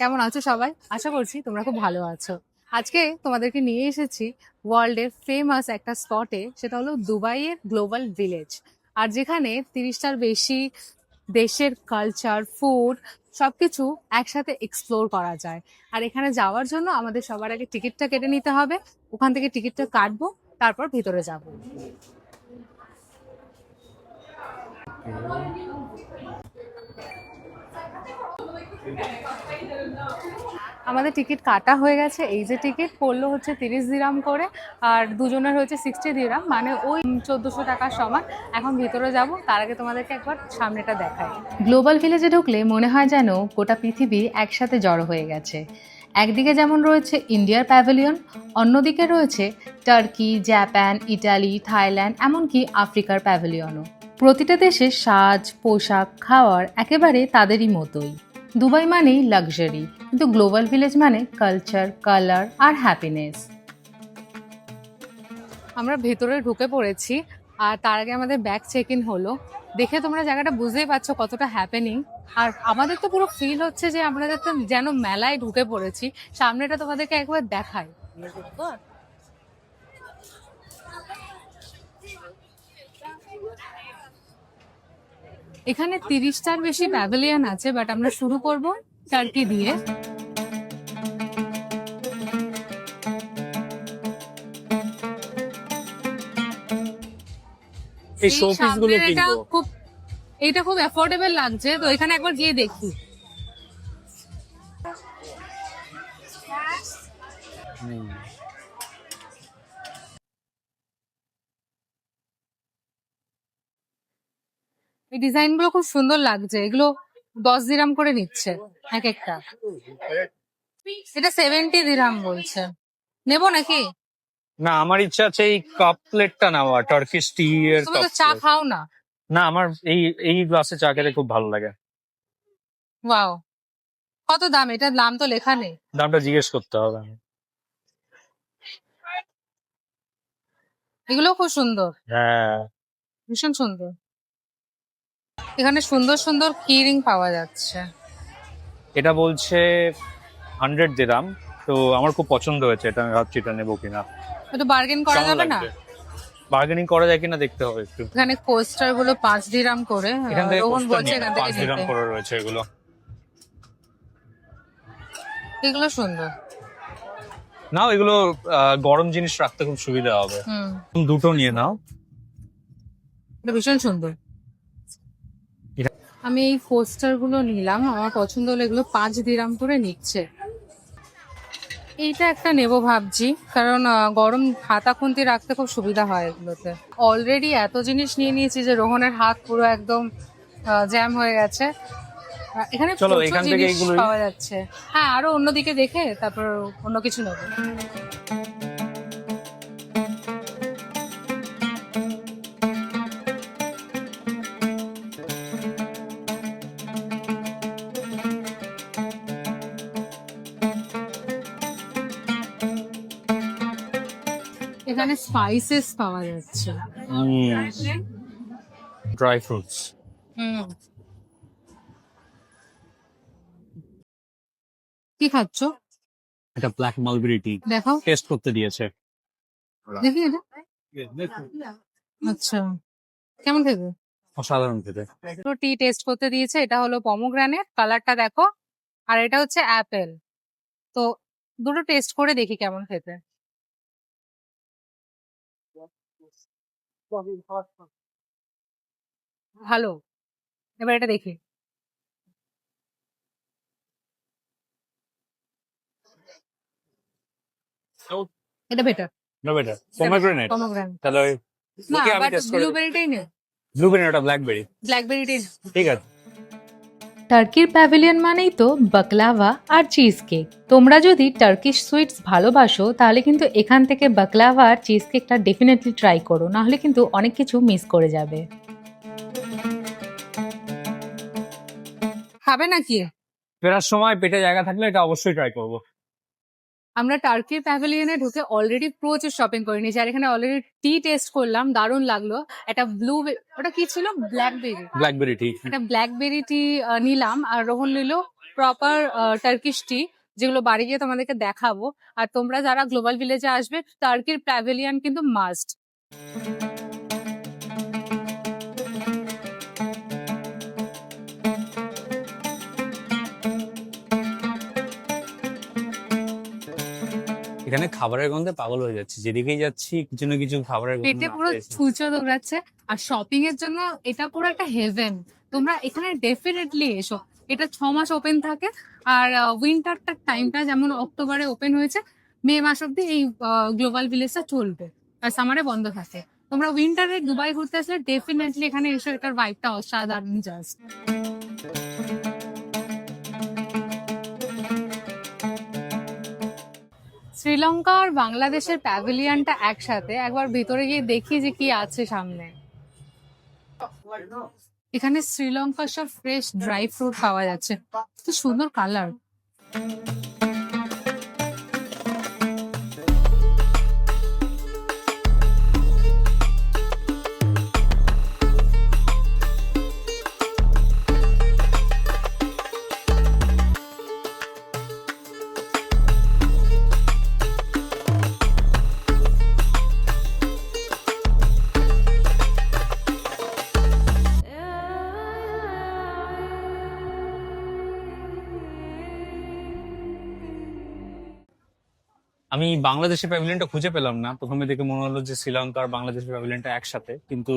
কেমন আছো সবাই? আশা করছি তোমরা খুব ভালো আছো। আজকে তোমাদেরকে নিয়ে এসেছি ওয়ার্ল্ডের ফেমাস একটা স্পটে সেটা হলো দুবাইয়ের গ্লোবাল ভিলেজ আর যেখানে তিরিশটার বেশি দেশের কালচার ফুড সবকিছু একসাথে এক্সপ্লোর করা যায়। আর এখানে যাওয়ার জন্য আমাদের সবার আগে টিকিটটা কেটে নিতে হবে। ওখান থেকে টিকিটটা কাটবো, তারপর ভিতরে যাব। আমাদের টিকিট কাটা হয়ে গেছে। এই যে টিকিট পড়ল হচ্ছে তিরিশ দিরাম করে, আর দুজনের হচ্ছে সিক্সটি দিরাম মানে ওই চোদ্দোশো টাকার সমান। এখন ভিতরে যাব, তার আগে তোমাদেরকে একবার সামনেটা দেখাই। গ্লোবাল ভিলেজে ঢুকলে মনে হয় যেন গোটা পৃথিবী একসাথে জড়ো হয়ে গেছে। একদিকে যেমন রয়েছে ইন্ডিয়ার প্যাভিলিয়ন, অন্যদিকে রয়েছে টার্কি, জাপান, ইটালি, থাইল্যান্ড, এমনকি আফ্রিকার প্যাভিলিয়নও। প্রতিটা দেশের সাজ, পোশাক, খাওয়ার একেবারে তাদেরই মতোই। দুবাই মানেই লাক্সারি কিন্তু গ্লোবাল ভিলেজ মানে কালচার কালার আর হ্যাপিনেস আমরা ভেতরে ঢুকে পড়েছি আর তার আগে আমাদের ব্যাগ চেক ইন হলো। দেখে তোমরা জায়গাটা বুঝতেই পারছ কতটা হ্যাপেনিং আর আমাদের তো পুরো ফিল হচ্ছে যে আমরা তো যেন মেলায় ঢুকে পড়েছি সামনেটা তোমাদেরকে একবার দেখাই। এখানে তিরিশটার বেশি প্যাভিলিয়ন আছে বাট আমরা শুরু করব টার্কি দিয়ে। এই শো গুলো এটা কিনবো। খুব এইটা খুব অ্যাফোর্ডেবল লাগছে তো এখানে একবার গিয়ে দেখি। হুম। এই ডিজাইনগুলো খুব সুন্দর লাগছে। এগুলো দশ দিরাম করে নিচ্ছে এক একটা এটা সেভেন্টি দিরাম বলছে। নেব নাকি? না আমার ইচ্ছা আছে এই কাপ প্লেটটা নেওয়া টার্কিশ টি এর তুমি কাপ তো চা খাও না। না আমার এই এই গ্লাসে চা খেতে খুব ভালো লাগে। ওয়াও কত দাম? এটার দাম তো লেখা নেই। দামটা জিজ্ঞেস করতে হবে। এগুলো খুব সুন্দর। হ্যাঁ। ভীষণ সুন্দর। এখানে সুন্দর সুন্দর কিরিং পাওয়া যাচ্ছে। এটা বলছে হান্ড্রেড দিরাম তো আমার খুব পছন্দ হয়েছে এটা আমি ভাবছি এটা নেব কিনা। একটু বার্গেন করা যাবে না? বার্গেনিং করা যায় কিনা দেখতে হবে একটু। এখানে কোস্টারগুলো পাঁচ দিরাম করে। এখান থেকে রোহন বলছে এখান পাঁচ থেকে দিরাম নিতে। করে রয়েছে এগুলো। এগুলো সুন্দর। নাও এগুলো গরম জিনিস রাখতে খুব সুবিধা হবে। হুম। দুটো নিয়ে নাও। এটা ভীষণ সুন্দর। আমি এই পোস্টারগুলো নিলাম আমার পছন্দ হলো এগুলো পাঁচ দিরাম করে নিচ্ছে। এইটা একটা নেব ভাবছি কারণ গরম হাতা খুন্তি রাখতে খুব সুবিধা হয় এগুলোতে। অলরেডি এত জিনিস নিয়ে নিয়েছি যে রোহনের হাত পুরো একদম জ্যাম হয়ে গেছে। এখানে প্রচুর জিনিস পাওয়া যাচ্ছে। হ্যাঁ আরও অন্যদিকে দেখে তারপর অন্য কিছু নেব। এখানে স্পাইসেস পাওয়া যাচ্ছে। ড্রাই ফ্রুটস কি খাচ্ছ? এটা ব্ল্যাক মালবেরি টি দেখাও টেস্ট করতে দিয়েছে। দেখি এটা। আচ্ছা। কেমন খেতে? অসাধারণ খেতে। দুটো টি টেস্ট করতে দিয়েছে। এটা হলো পমোগ্রানেট কালারটা দেখো। আর এটা হচ্ছে অ্যাপেল তো দুটো টেস্ট করে দেখি কেমন খেতে। ভালো। এবার এটা দেখি। এটা better no better pomegranate pomegranate তাহলে ওকে আমি বাট টেস্ট করে ব্লুবেরিটাই নে। ব্লুবেরি ব্ল্যাকবেরি ব্ল্যাকবেরিটাই ঠিক আছে। টার্কির প্যাভিলিয়ন মানেই তো বাকলাভা আর চিজ কেক তোমরা যদি টার্কিশ সুইটস ভালোবাসো তাহলে কিন্তু এখান থেকে বাকলাভা আর চিজ কেকটা ডেফিনেটলি ট্রাই করো নাহলে কিন্তু অনেক কিছু মিস করে যাবে। খাবে নাকি? ফেরার সময় পেটে জায়গা থাকলে এটা অবশ্যই ট্রাই করব। আমরা টার্কির প্যাভিলিয়নে ঢুকে অলরেডি প্রচুর শপিং করে নিয়েছি আর এখানে অলরেডি টি টেস্ট করলাম দারুণ লাগল। একটা ব্লু ওটা কি ছিল? ব্ল্যাকবেরি ব্ল্যাকবেরি টি একটা ব্ল্যাকবেরি টি নিলাম। আর রোহন নিল প্রপার টার্কিশ টি যেগুলো বাড়ি গিয়ে তোমাদেরকে দেখাবো। আর তোমরা যারা গ্লোবাল ভিলেজে আসবে টার্কির প্যাভিলিয়ন কিন্তু মাস্ট এখানে খাবারের গন্ধে পাগল হয়ে যাচ্ছে। যেদিকেই যাচ্ছি কিছু না কিছু খাবারের গন্ধ পেটে পুরো। ছুঁচো দৌড়াচ্ছে। আর শপিং এর জন্য এটা পুরো একটা হেভেন তোমরা এখানে ডেফিনেটলি এসো। এটা ছ মাস ওপেন থাকে। আর উইন্টারটার টাইমটা যেমন অক্টোবরে ওপেন হয়েছে মে মাস অব্দি এই গ্লোবাল ভিলেজটা চলবে। আর সামারে বন্ধ থাকে। তোমরা উইন্টারে দুবাই ঘুরতে আসলে ডেফিনেটলি এখানে এসো। এটার ভাইবটা অসাধারণ জাস্ট শ্রীলঙ্কা আর বাংলাদেশের প্যাভিলিয়নটা একসাথে একবার ভিতরে গিয়ে দেখি যে কি আছে সামনে। এখানে শ্রীলঙ্কার সব ফ্রেশ ড্রাই ফ্রুট পাওয়া যাচ্ছে। সুন্দর কালার আমি বাংলাদেশের প্যাভিলিয়নটা খুঁজে পেলাম না। প্রথমে দেখে মনে হলো যে শ্রীলঙ্কা আর বাংলাদেশের প্যাভিলিয়নটা একসাথে। কিন্তু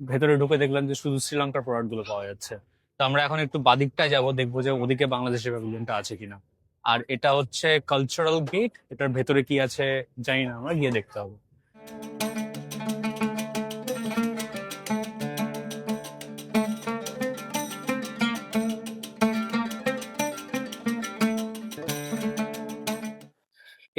ভেতরে ঢুকে দেখলাম যে শুধু শ্রীলঙ্কার প্রোডাক্টগুলো পাওয়া যাচ্ছে। তো আমরা এখন একটু বাদিকটায় যাব, দেখব যে ওদিকে বাংলাদেশের প্যাভিলিয়নটা আছে কিনা। আর এটা হচ্ছে কালচারাল গেট এটার ভেতরে কি আছে জানি না, আমরা গিয়ে দেখতে হবে।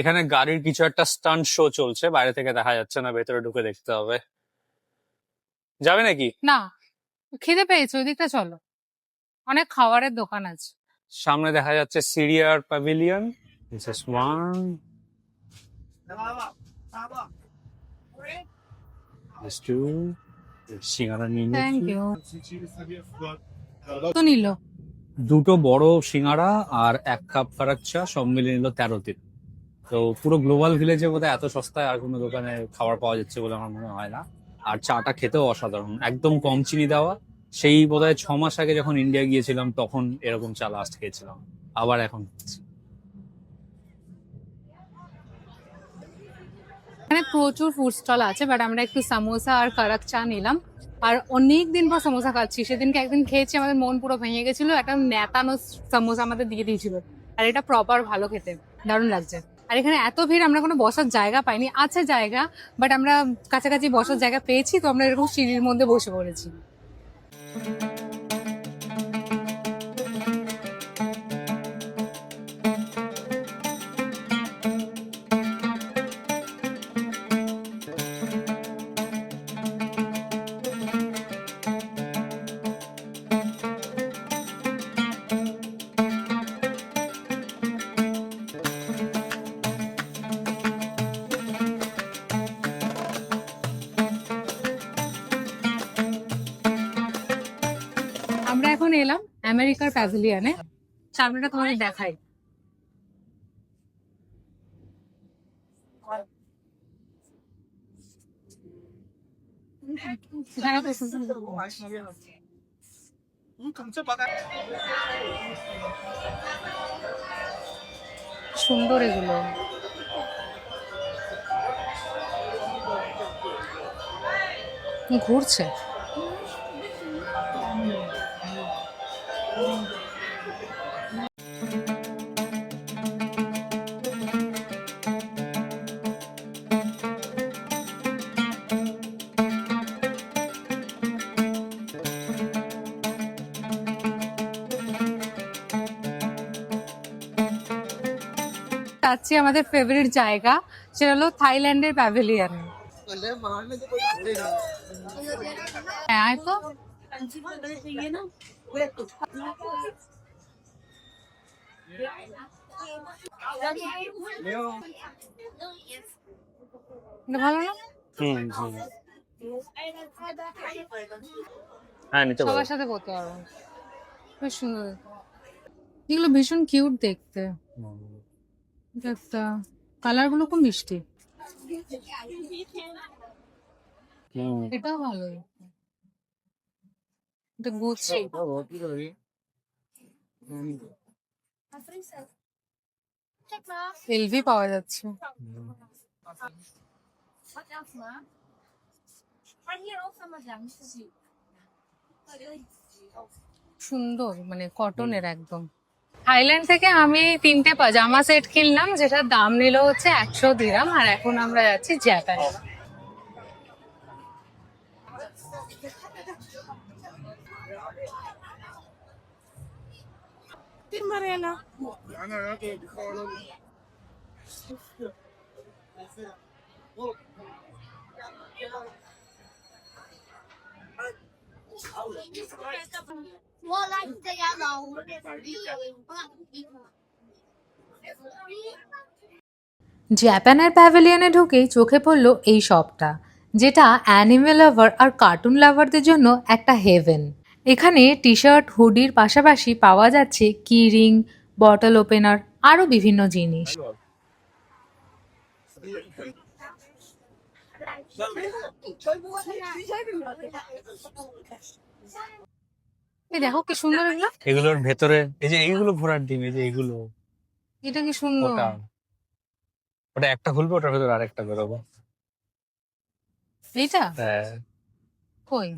এখানে গাড়ির কিছু একটা স্টান্ট শো চলছে বাইরে থেকে দেখা যাচ্ছে না ভেতরে ঢুকে দেখতে হবে। যাবে নাকি? না খিদে পেয়েছে ওই দিকটা চলো। অনেক খাবারের দোকান আছে। সামনে দেখা যাচ্ছে সিরিয়ার প্যাভিলিয়ন সিঙ্গারা নিয়ে নিল। দুটো বড় সিঙ্গারা আর এক কাপ ফারাক চা সব মিলিয়ে নিল তেরো দিন। তো পুরো গ্লোবাল ভিলেজে বোধহয় এত সস্তায় আর কোনো দোকানে খাবার পাওয়া যাচ্ছে বলে আমার মনে হয় না। আর চাটা খেতেও অসাধারণ। একদম কম চিনি দেওয়া। সেই বোধহয় ছ মাস আগে যখন ইন্ডিয়া গিয়েছিলাম, তখন এরকম চা লাস্ট খেয়েছিলাম। আবার এখন এখানে প্রচুর ফুড স্টল আছে বাট আমরা একটু সামোসা আর কারাক চা নিলাম। আর অনেক দিন পর সামোসা খাচ্ছি। সেদিনকে একদিন খেয়েছি, আমাদের মন পুরো ভেঙে গেছিল। একটা নেতানো সামোসা আমাদের দিয়ে দিয়েছিল। আর এটা প্রপার ভালো খেতে। দারুণ লাগছে। আর এখানে এত ভিড়, আমরা কোনো বসার জায়গা পাইনি। আছে জায়গা বাট আমরা কাছাকাছি বসার জায়গা পেয়েছি, তো আমরা এরকম সিঁড়ির মধ্যে বসে পড়েছি। এখন এলাম আমেরিকার প্যাভিলিয়নে। সামনেটা তোমাদের দেখাই। সুন্দর এগুলো। ঘুরছে। যাচ্ছি আমাদের ফেভারিট জায়গা সেটা হলো থাইল্যান্ডের প্যাভিলিয়ন হ্যাঁ তো। ভালো না? হুম হুম। হ্যাঁ নিতে সবার সাথে পড়তে পারব বেশ সুন্দর। এগুলো ভীষণ কিউট দেখতে। একটা কালারগুলো খুব মিষ্টি। এটাও ভালো। এটা গুচ্ছি এলভি পাওয়া যাচ্ছে। সুন্দর মানে কটনের একদম। থাইল্যান্ড থেকে আমি তিনটে পাজামা সেট কিনলাম, যেটার দাম নিল হচ্ছে একশো দিরাম আর এখন আমরা যাচ্ছি জাপানে জাপানের প্যাভিলিয়নে ঢুকেই চোখে পড়ল এই শপটা যেটা অ্যানিমে লাভার আর কার্টুন লাভারদের জন্য একটা হেভেন এখানে টি শার্ট হুডির পাশাপাশি পাওয়া যাচ্ছে কি রিং বটল ওপেনার আরও বিভিন্ন জিনিস। এই দেখো কি সুন্দর এগুলো। এগুলোর ভেতরে এই যে এইগুলো ঘোড়ার ডিম এই যে এগুলো এটা কি সুন্দর। ওটা। ওটা একটা খুলবে ওটার ভেতরে আরেকটা বেরোবে। এইটা? হ্যাঁ। কই?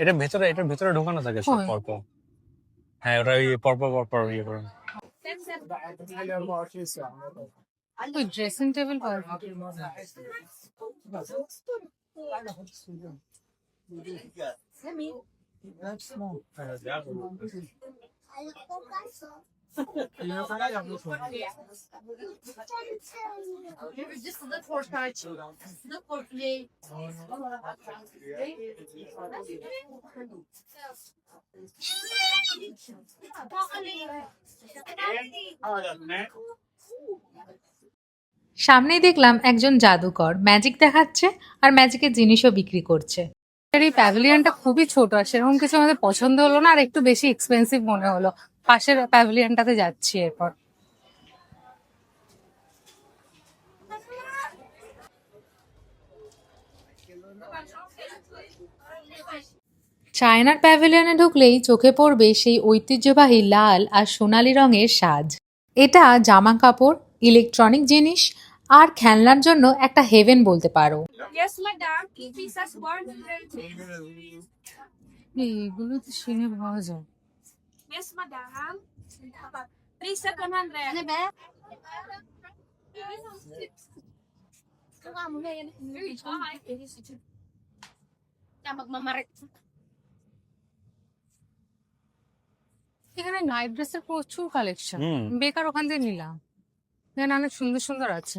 এটা ভেতরে এটার ভেতরে ঢোকানো থাকে সব পরপর। হ্যাঁ ওটা ওই পরপর পরপর ইয়ে করে। ওই ড্রেসিং টেবিল পাওয়া। Just. সামনেই দেখলাম একজন জাদুকর ম্যাজিক দেখাচ্ছে আর ম্যাজিকের জিনিসও বিক্রি করছে এই প্যাভিলিয়নটা খুবই ছোট আর সেরকম কিছু আমাদের পছন্দ হলো না আর একটু বেশি এক্সপেন্সিভ মনে হলো পাশের প্যাভিলিয়নটাতে যাচ্ছি এরপর চায়নার প্যাভিলিয়নে ঢুকলেই চোখে পড়বে সেই ঐতিহ্যবাহী লাল আর সোনালী রঙের সাজ এটা জামা কাপড় ইলেকট্রনিক জিনিস আর খেলনার জন্য একটা হেভেন বলতে পারো Yes, madam. This is one hundred. এই, এগুলো তো সিনে পাওয়া যায় Yes, madam. Three second hundred. Ano ba? Kung mo na yan. Kaya magmamarit. এখানে নাইট ড্রেসের প্রচুর কালেকশন বেকার ওখান থেকে নিলাম এখানে অনেক সুন্দর সুন্দর আছে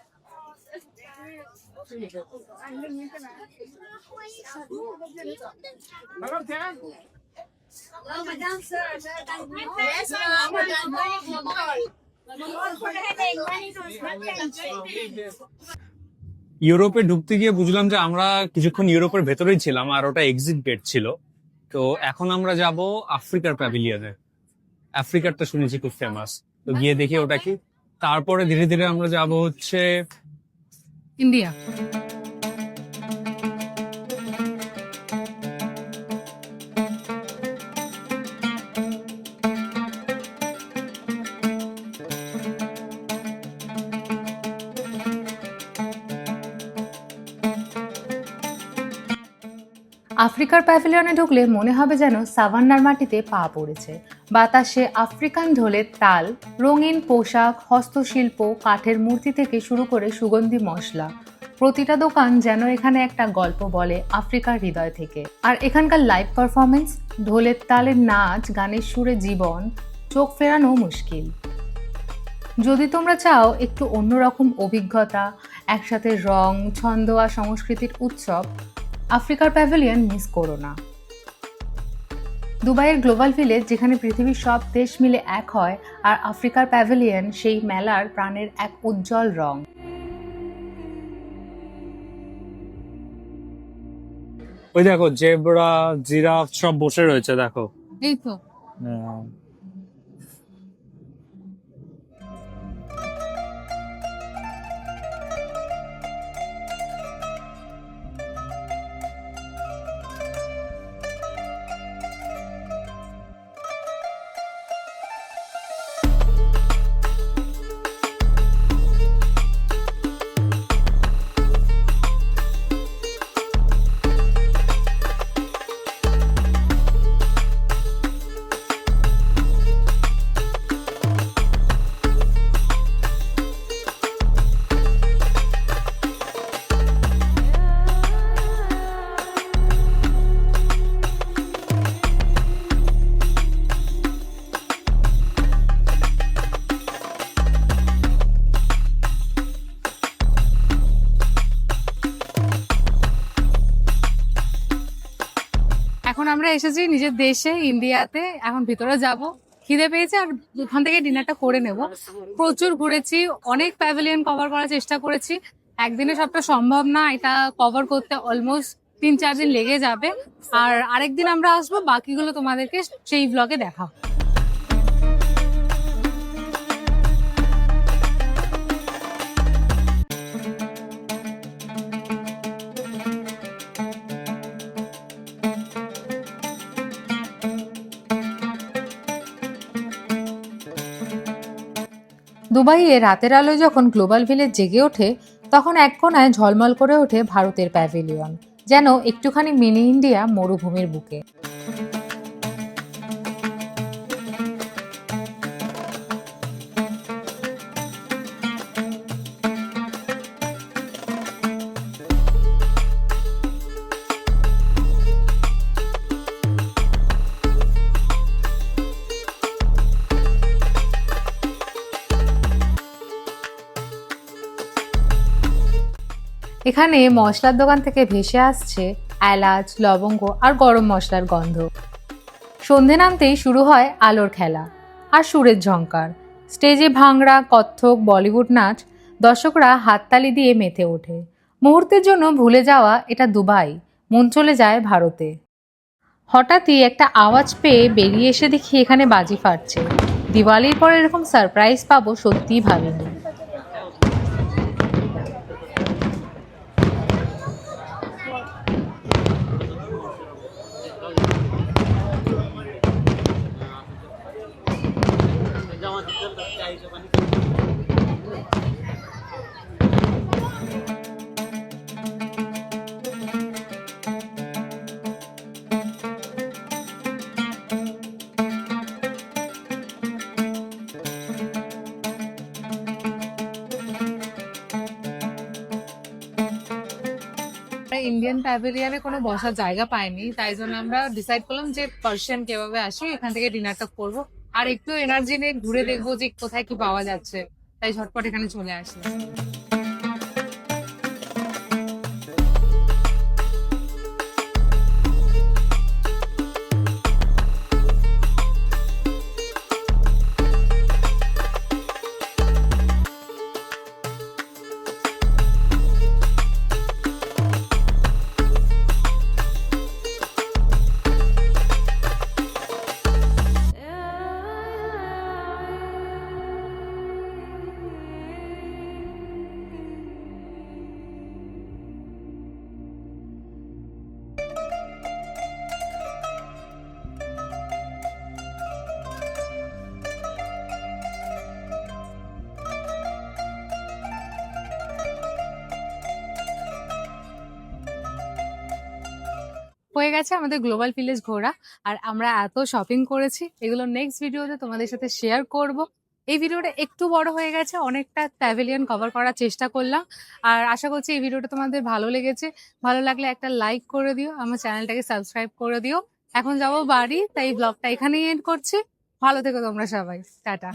ইউরোপে ঢুকতে গিয়ে বুঝলাম যে আমরা কিছুক্ষণ ইউরোপের ভেতরেই ছিলাম আর ওটা এক্সিট গেট ছিল। তো এখন আমরা যাব আফ্রিকার প্যাভিলিয়নে আফ্রিকারটা শুনেছি খুব ফেমাস তো গিয়ে দেখি ওটা কি। তারপরে ধীরে ধীরে আমরা যাব হচ্ছে ইন্ডিয়া আফ্রিকার প্যাভিলিয়নে ঢুকলে মনে হবে যেন সাভান্নার মাটিতে পা পড়েছে। বাতাসে আফ্রিকান ঢোলের তাল, রঙিন পোশাক, হস্তশিল্প, কাঠের মূর্তি থেকে শুরু করে সুগন্ধি মশলা। প্রতিটা দোকান যেন এখানে একটা গল্প বলে আফ্রিকার হৃদয় থেকে। আর এখানকার লাইভ পারফরমেন্স ঢোলের তালের নাচ, গানের সুরে জীবন, চোখ ফেরানো মুশকিল। যদি তোমরা চাও একটু অন্যরকম অভিজ্ঞতা, একসাথে রং, ছন্দ আর সংস্কৃতির উৎসব, আফ্রিকার প্যাভিলিয়ন মিস করো না। দুবাইয়ের গ্লোবাল ভিলেজ যেখানে পৃথিবীর সব দেশ মিলে এক হয় আর আফ্রিকার প্যাভিলিয়ন সেই মেলার প্রাণের এক উজ্জ্বল রং। ওই দেখো জেব্রা জিরাফ সব বসে রয়েছে দেখো। এই তো। এসেছি নিজের দেশে, ইন্ডিয়াতে। এখন ভিতরে যাব। খিদে পেয়েছে আর ওখান থেকে ডিনারটা করে নেব। প্রচুর ঘুরেছি, অনেক প্যাভিলিয়ন কভার করার চেষ্টা করেছি। একদিনে সবটা সম্ভব না, এটা কভার করতে অলমোস্ট তিন চার দিন লেগে যাবে। আর আরেকদিন আমরা আসব, বাকিগুলো তোমাদেরকে সেই ব্লগে দেখা দুবাইয়ে রাতের আলোয় যখন গ্লোবাল ভিলেজ জেগে ওঠে, তখন এক কোনায় ঝলমল করে ওঠে ভারতের প্যাভিলিয়ন, যেন একটুখানি মিনি ইন্ডিয়া মরুভূমির বুকে। এখানে মশলার দোকান থেকে ভেসে আসছে এলাচ, লবঙ্গ আর গরম মশলার গন্ধ। সন্ধে নামতেই শুরু হয় আলোর খেলা আর সুরের ঝঙ্কার স্টেজে ভাংড়া কত্থক, বলিউড নাচ দর্শকরা হাততালি দিয়ে মেতে ওঠে। মুহূর্তের জন্য ভুলে যাওয়া এটা দুবাই, মন চলে যায় ভারতে। হঠাৎই একটা আওয়াজ পেয়ে বেরিয়ে এসে দেখি এখানে বাজি ফাটছে। দিওয়ালির পর এরকম সারপ্রাইজ পাবো সত্যিই ভাবিনি। প্যাভিলিয়নে কোনো বসার জায়গা পাইনি, তাই জন্য আমরা ডিসাইড করলাম যে পার্সিয়ান কেভাবে আসি, এখান থেকে ডিনারটা করব। আর একটু এনার্জি নিয়ে ঘুরে দেখব যে কোথায় কি পাওয়া যাচ্ছে, তাই ঝটপট এখানে চলে আসি হয়ে গেছে আমাদের গ্লোবাল ভিলেজ ঘোরা। আর আমরা এত শপিং করেছি, এগুলো নেক্সট ভিডিওতে তোমাদের সাথে শেয়ার করব। এই ভিডিওটা একটু বড় হয়ে গেছে, অনেকটা প্যাভিলিয়ন কভার করার চেষ্টা করলাম। আর আশা করছি এই ভিডিওটা তোমাদের ভালো লেগেছে। ভালো লাগলে একটা লাইক করে দিও, আমার চ্যানেলটাকে সাবস্ক্রাইব করে দিও। এখন যাব বাড়ি, তাই ব্লগটা এখানেই এন্ড করছি। ভালো থেকো তোমরা সবাই। টাটা।